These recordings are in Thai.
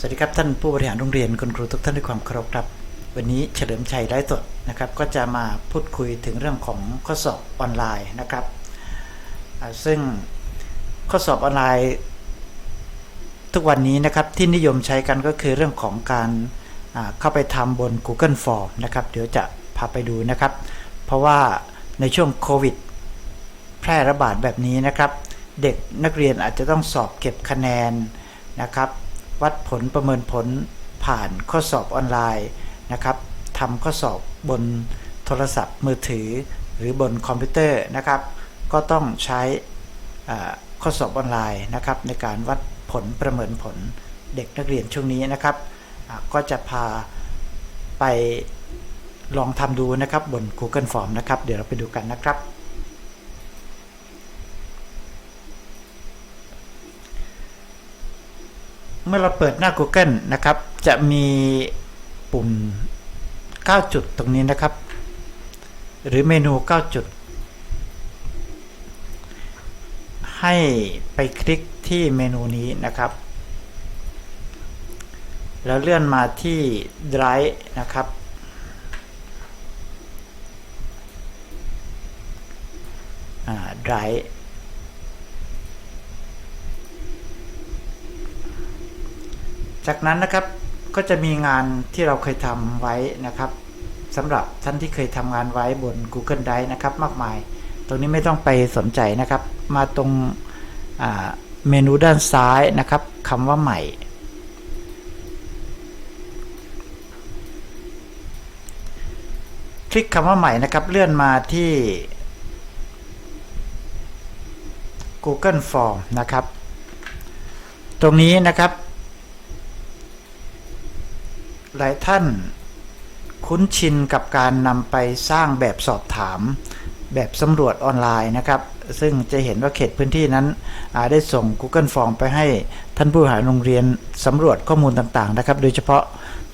สวัสดีครับท่านผู้บริหารโรงเรียนคุณครูทุกท่านด้วยความเคารพครับ วันนี้เฉลิมชัยไร้สดนะครับก็จะมาพูดคุยถึงเรื่องของข้อสอบออนไลน์นะครับ ซึ่งข้อสอบออนไลน์ ทุกวันนี้นะครับที่นิยมใช้กันก็คือเรื่องของการเข้าไปทำบน Google Form นะครับเดี๋ยวจะพาไปดูนะครับ เพราะว่าในช่วงโควิดแพร่ระบาดแบบนี้นะครับ เด็กนักเรียนอาจจะต้องสอบเก็บคะแนนนะครับ วัดผลประเมินผลผ่านข้อสอบออนไลน์นะครับทำข้อสอบบนโทรศัพท์มือถือ หรือบนคอมพิวเตอร์นะครับ ก็ต้องใช้ข้อสอบออนไลน์นะครับในการวัดผลประเมินผลเด็กนักเรียนช่วงนี้นะครับ ก็จะพาไปลองทำดูนะครับบน Google Form นะครับ เดี๋ยวเราไปดูกันนะครับ เมื่อเราเปิดหน้า Google นะครับ จะมีปุ่ม 9 จุดตรงนี้นะครับ หรือเมนู 9 จุด ให้ไปคลิกที่เมนูนี้นะครับ แล้วเลื่อนมาที่ Drive นะครับอ่า Drive จากนั้นนะครับก็จะมีงานที่เราเคยทำไว้นะครับสำหรับท่านที่เคยทำงานไว้บน Google Drive นะครับ มากมาย ตรงนี้ไม่ต้องไปสนใจนะครับ มาตรงเมนูด้านซ้ายนะครับคำว่าใหม่ คลิกคำว่าใหม่นะครับ เลื่อนมาที่ Google Form นะครับ ตรงนี้นะครับ หลายท่านคุ้นชินกับการนำไปสร้างแบบสอบถาม แบบสำรวจออนไลน์นะครับ ซึ่งจะเห็นว่าเขตพื้นที่นั้นอ่าได้ส่ง Google Form ไปให้ท่านผู้หารโรงเรียนสำรวจข้อมูลต่างๆนะครับ โดยเฉพาะ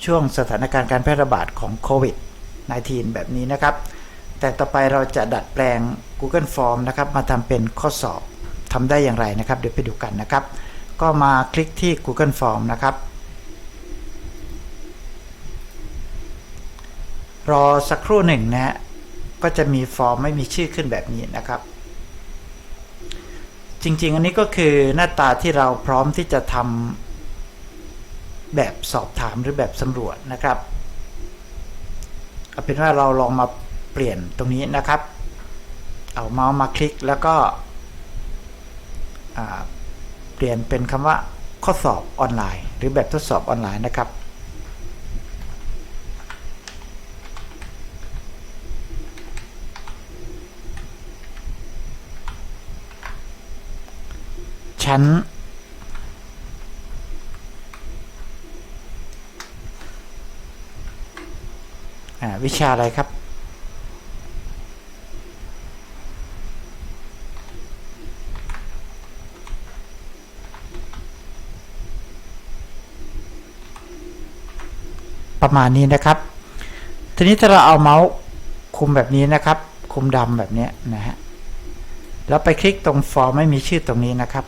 ช่วงสถานการณ์การแพร่ระบาดของโควิด -19 แบบนี้นะครับ แต่ต่อไปเราจะดัดแปลง Google Form นะครับ มาทำเป็นข้อสอบทำได้อย่างไรนะครับ เดี๋ยวไปดูกันนะครับ ก็มาคลิกที่ Google Form นะครับ รอสักครู่หนึ่งนะฮะก็จะมีฟอร์มไม่มีชื่อขึ้นแบบนี้นะครับ จริงๆ อันนี้ก็คือหน้าตาที่เราพร้อมที่จะทำแบบสอบถามหรือแบบสำรวจนะครับเอาเป็นว่าเราลองมาเปลี่ยนตรงนี้นะครับ เอาเมาส์มาคลิกแล้วก็เปลี่ยนเป็นคำว่าข้อสอบออนไลน์ หรือแบบทดสอบออนไลน์นะครับ ชั้น วิชาอะไรครับ ประมาณนี้นะครับ ทีนี้ถ้าเราเอาเมาส์คุมแบบนี้นะครับ คุมดำแบบนี้นะฮะแล้วไปคลิกตรงฟอร์มไม่มีชื่อตรงนี้นะครับ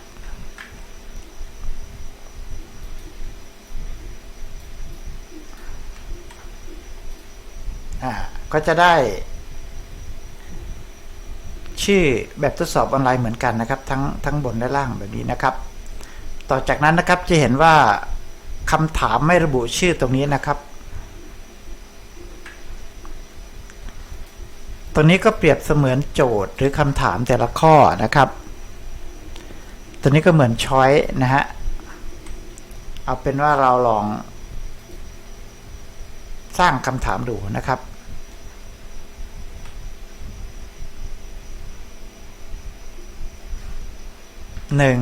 อ่า ก็จะได้ ชื่อแบบทดสอบออนไลน์เหมือนกันนะครับ ทั้งทั้งบนและล่างแบบนี้นะครับ ต่อจากนั้นนะครับจะเห็นว่าคำถามไม่ระบุชื่อตรงนี้นะครับตรงนี้ก็เปรียบเสมือนโจทย์หรือคำถามแต่ละข้อนะครับ ตัวนี้ก็เหมือนช้อยนะฮะ เอาเป็นว่าเราลองสร้างคำถามดูนะครับ หนึ่ง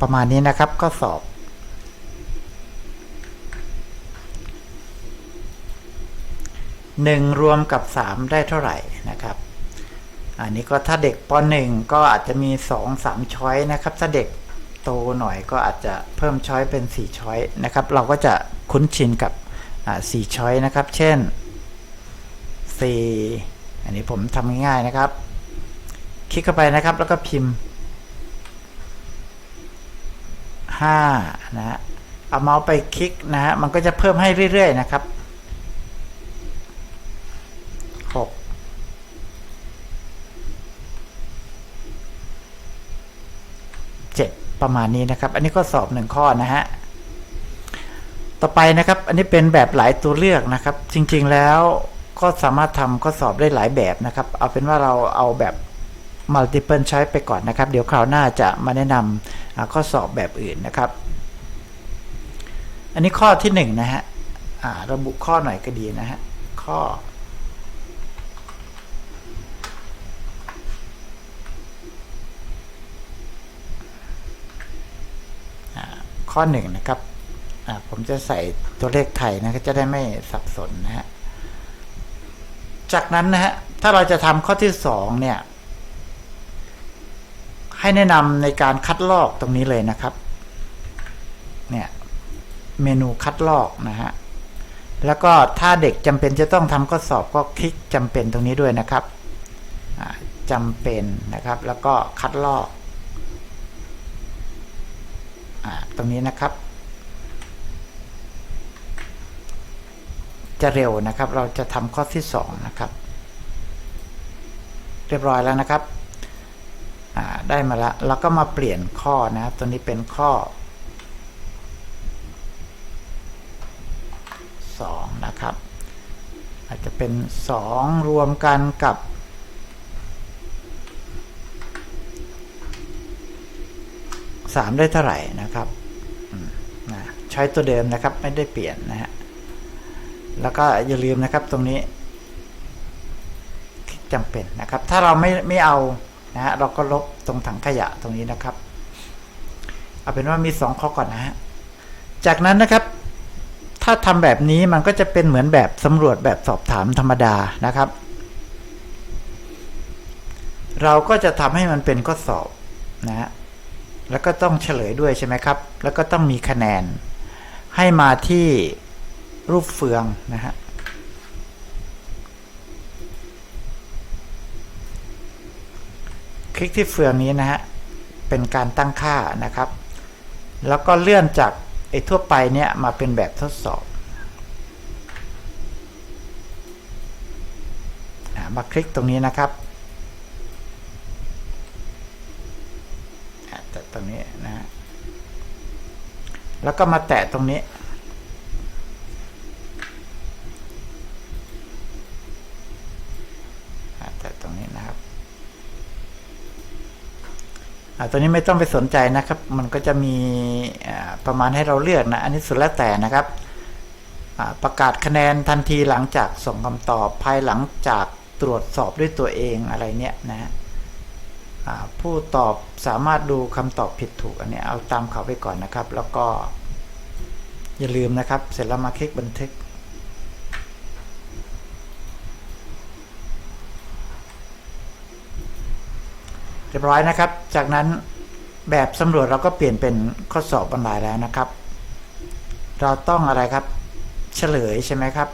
ประมาณนี้นะครับก็สอบหนึ่งรวมกับสามได้เท่าไหร่นะครับ อันนี้ก็ถ้าเด็กปหนึ่งก็อาจจะมีสองสามช้อยนะครับ ถ้าเด็กโตหน่อยก็อาจจะเพิ่มช้อยเป็น 4 ช้อยนะครับ เราก็จะคุ้นชินกับสี่ช้อยนะครับ เช่น 4 อันนี้ผมทำง่ายๆนะครับ คลิกเข้าไปนะครับแล้วก็พิมพ์ 5 นะฮะเอาเมาส์ไปคลิกนะฮะมันก็จะเพิ่มให้เรื่อยๆนะครับ ประมาณนี้นะครับ อันนี้ก็สอบหนึ่งข้อนะฮะต่อไปนะครับ อันนี้เป็นแบบหลายตัวเลือกนะครับ จริงๆแล้วก็สามารถทำข้อสอบได้หลายแบบนะครับ เอาเป็นว่าเราเอาแบบ multiple choice ไปก่อนนะครับ เดี๋ยวคราวหน้าจะมาแนะนำข้อสอบแบบอื่นนะครับ อันนี้ข้อที่หนึ่งนะฮะระบุข้อหน่อยก็ดีนะฮะข้อ ข้อหนึ่งนะครับผมจะใส่ตัวเลขไทยนะก็จะได้ไม่สับสนนะฮะจากนั้นนะฮะถ้าเราจะทำข้อที่สองเนี่ยให้แนะนำในการคัดลอกตรงนี้เลยนะครับเนี่ยเมนูคัดลอกนะฮะแล้วก็ถ้าเด็กจำเป็นจะต้องทำข้อสอบก็คลิกจำเป็นตรงนี้ด้วยนะครับจำเป็นนะครับ แล้วก็คัดลอก อ่า ตรงนี้นะครับ จะเร็วนะครับ เราจะทำข้อที่สองนะครับ เรียบร้อยแล้วนะครับได้มาแล้วเราก็มาเปลี่ยนข้อนะตัวนี้เป็นข้อสองนะครับ อาจจะเป็นสองรวมกันกับสามได้เท่าไหร่นะครับ นะใช้ตัวเดิมนะครับไม่ได้เปลี่ยนนะฮะแล้วก็อย่าลืมนะครับตรงนี้คลิกจำเป็นนะครับ ถ้าเราไม่ไม่เอานะฮะเราก็ลบตรงถังขยะตรงนี้นะครับ เอาเป็นว่ามีสองข้อก่อนนะฮะจากนั้นนะครับ ถ้าทำแบบนี้มันก็จะเป็นเหมือนแบบสำรวจแบบสอบถามธรรมดานะครับ เราก็จะทำให้มันเป็นข้อสอบนะฮะ แล้วก็ต้องเฉลยด้วยใช่ไหมครับ แล้วก็ต้องมีคะแนน ให้มาที่รูปเฟืองนะฮะคลิกที่เฟืองนี้นะฮะ เป็นการตั้งค่านะครับ แล้วก็เลื่อนจากไอ้ทั่วไปเนี่ยมาเป็นแบบทดสอบมาคลิกตรงนี้นะครับอ่าแตะตรงนี้นะฮะ แล้วก็มาแตะตรงนี้ แตะตรงนี้นะครับตัวนี้ไม่ต้องไปสนใจนะครับ มันก็จะมีประมาณให้เราเลือกนะ อันนี้สุดแล้วแต่นะครับประกาศคะแนนทันทีหลังจากส่งคำตอบภายหลังจากตรวจสอบด้วยตัวเองอะไรเนี้ยนะฮะ ผู้ตอบสามารถดูคำตอบผิดถูกอันนี้เอาตามเขาไปก่อนนะครับ แล้วก็อย่าลืมนะครับ เสร็จแล้วมาคลิกบันทึก เรียบร้อยนะครับ จากนั้นแบบสำรวจเราก็เปลี่ยนเป็นข้อสอบออนไลน์แล้วนะครับ เราต้องอะไรครับเฉลยใช่ไหมครับ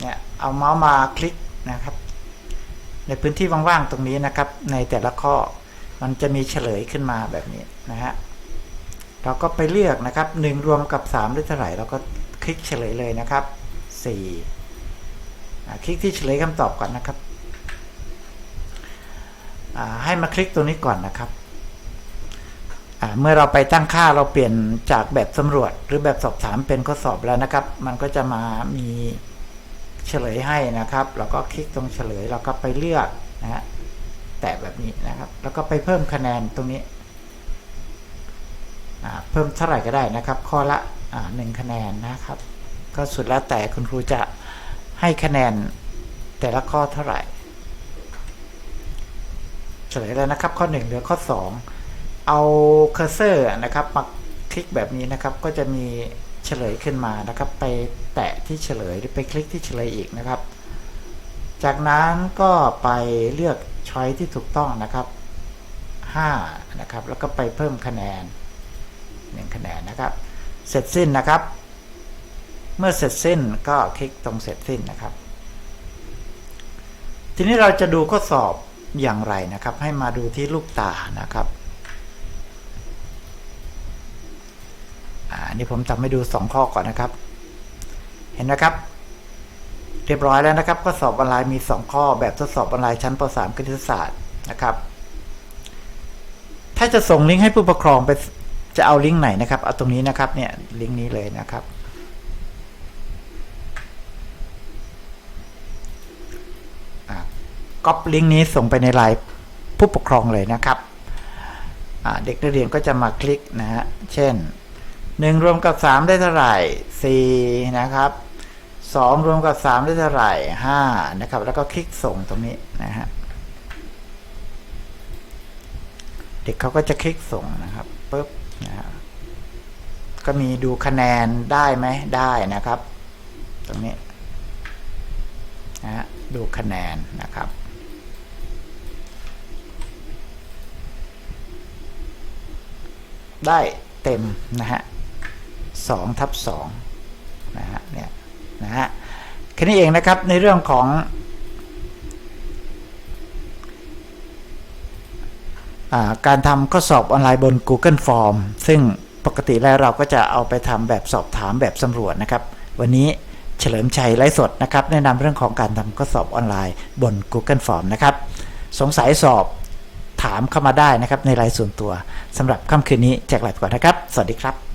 เนี่ยเอาเมาส์มาคลิกนะครับ ในพื้นที่ว่างๆตรงนี้นะครับ ในแต่ละข้อมันจะมีเฉลยขึ้นมาแบบนี้นะฮะเราก็ไปเลือกนะครับหนึ่งรวมกับสามได้เท่าไหร่เราก็คลิกเฉลยเลยนะครับสี่คลิกที่เฉลยคำตอบก่อนนะครับ ให้มาคลิกตรงนี้ก่อนนะครับเมื่อเราไปตั้งค่าเราเปลี่ยนจากแบบสำรวจ หรือแบบสอบถามเป็นข้อสอบแล้วนะครับ มันก็จะมามี เฉลยให้นะครับ เราก็คลิกตรงเฉลยเราก็ไปเลือกนะฮะแตะแบบนี้นะครับ แล้วก็ไปเพิ่มคะแนนตรงนี้เพิ่มเท่าไหร่ก็ได้นะครับ ข้อละหนึ่งคะแนนนะครับ ก็สุดแล้วแต่คุณครูจะให้คะแนนแต่ละข้อเท่าไหร่ เฉลยแล้วนะครับ ข้อ 1 เหลือข้อ 2 เอาเคอร์เซอร์นะครับมาคลิกแบบนี้นะครับก็จะมี ฉลยขึ้นมานะครับ ไปแตะที่เฉลยหรือไปคลิกที่เฉลยอีกนะครับ จากนั้นก็ไปเลือกช้อยที่ถูกต้องนะครับ5นะครับ แล้วก็ไปเพิ่มคะแนน1คะแนนนะครับ เสร็จสิ้นนะครับ เมื่อเสร็จสิ้นก็คลิกตรงเสร็จสิ้นนะครับ ทีนี้เราจะดูข้อสอบอย่างไรนะครับ ให้มาดูที่ลูกตานะครับ อันนี่ผมทำให้ดู 2 ข้อก่อนนะครับ เห็นนะครับ เรียบร้อยแล้วนะครับข้อสอบออนไลน์มี 2 ข้อแบบทดสอบออนไลน์ชั้นป .3 คณิตศาสตร์นะครับ ถ้าจะส่งลิงก์ให้ผู้ปกครองไปจะเอาลิงก์ไหนนะครับเอาตรงนี้นะครับเนี่ยลิงก์นี้เลยนะครับก๊อปลิงก์นี้ส่งไปในไลน์ผู้ปกครองเลยนะครับเด็กนักเรียนก็จะมาคลิกนะฮะ เช่น 1รวมกับ3ได้เท่าไหร่4นะครับ2รวมกับ3ได้เท่าไหร่5นะครับ แล้วก็คลิกส่งตรงนี้นะฮะเด็กเขาก็จะคลิกส่งนะครับปุ๊บนะฮะก็มีดูคะแนนได้ไหมได้นะครับ ตรงนี้นะฮะดูคะแนนนะครับได้เต็มนะฮะ สองทับสองนะฮะเนี่ยนะฮะแค่นี้เองนะครับในเรื่องของอาการทำข้อสอบออนไลน์บน Google Form ซึ่งปกติแล้วเราก็จะเอาไปทำแบบสอบถามแบบสำรวจนะครับ วันนี้เฉลิมชัยไลฟ์สดนะครับ แนะนำเรื่องของการทำข้อสอบออนไลน์บน Google Form นะครับ สงสัยสอบถามเข้ามาได้นะครับในไลน์ส่วนตัวสำหรับค่ำคืนนี้แจกไลฟ์ก่อนนะครับ สวัสดีครับ